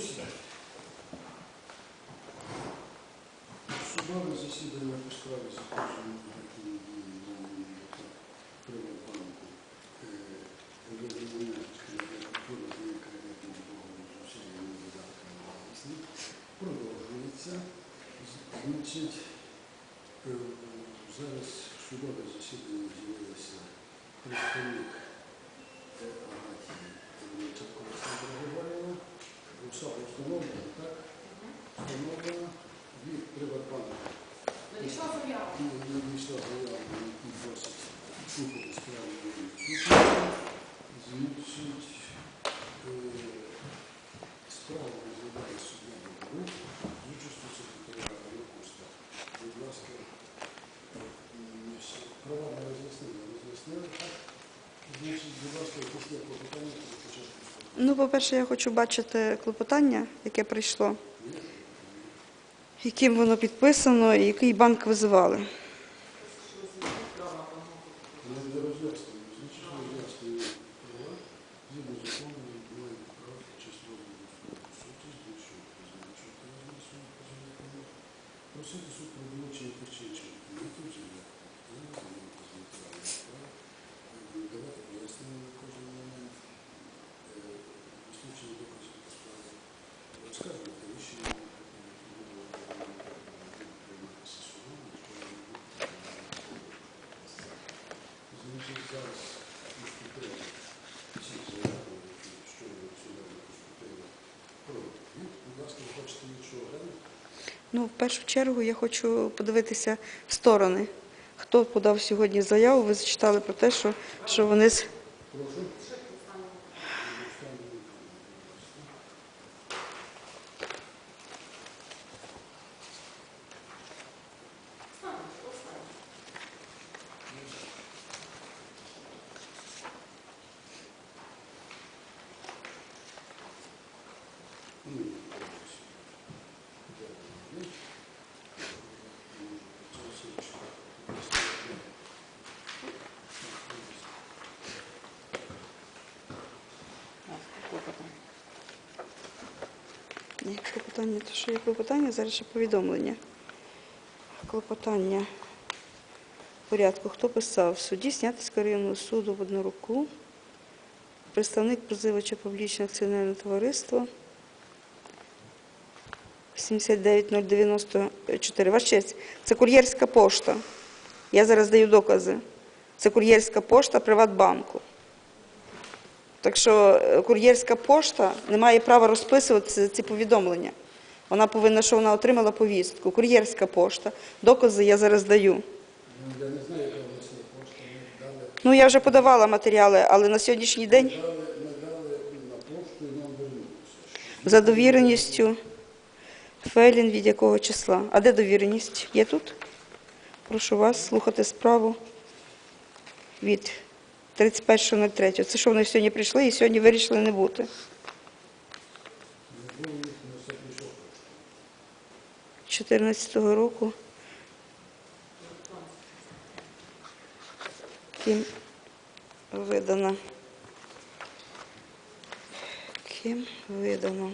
Просідайте. Судове засідання по справі запрошення Приватбанку. З кредитного договору з усіма видатками власні продовжується. Значить, е, зараз судове засідання з'явилися представник Встановлена від Приватбанку. Надійшла заява. Надійшла заява, який просить слухати справу. Значить, е, справу розглядає суддя Богорук з участю секретаря Рокуста. Будь ласка, м, права не роз'яснили, роз'яснили, так? Значить, будь ласка, якісь є клопотання початку. Ну, по-перше, я хочу бачити клопотання, яке прийшло, яким воно підписано і який банк визивали. Не для роз'яснення, значить роз'яснення права, згідно закону, мають Ну, в першу чергу я хочу подивитися сторони. Хто подав сьогодні заяву, ви зачитали про те, що, що вони з- Ні, клопотання, то що є клопотання, зараз ще повідомлення. Клопотання порядку. Хто писав? Суді Снятинського районного суду в одну руку. Представник позивача публічне акціонерне товариство. 79094. Ваш честь, це кур'єрська пошта. Я зараз даю докази. Це кур'єрська пошта Приватбанку. Так що е, кур'єрська пошта не має права розписувати ці- повідомлення. Вона повинна, що вона отримала повістку. Кур'єрська пошта. Докази я зараз даю. Я не знаю, яка є пошта. Ну, я вже подавала матеріали, але на сьогоднішній день за довіреністю Фейлін від якого числа. А де довіреність? Є тут? Прошу вас слухати справу від 31.03. Це що вони сьогодні прийшли і сьогодні вирішили не бути. Пошту. 2014 року. Ким видано? Ким видано?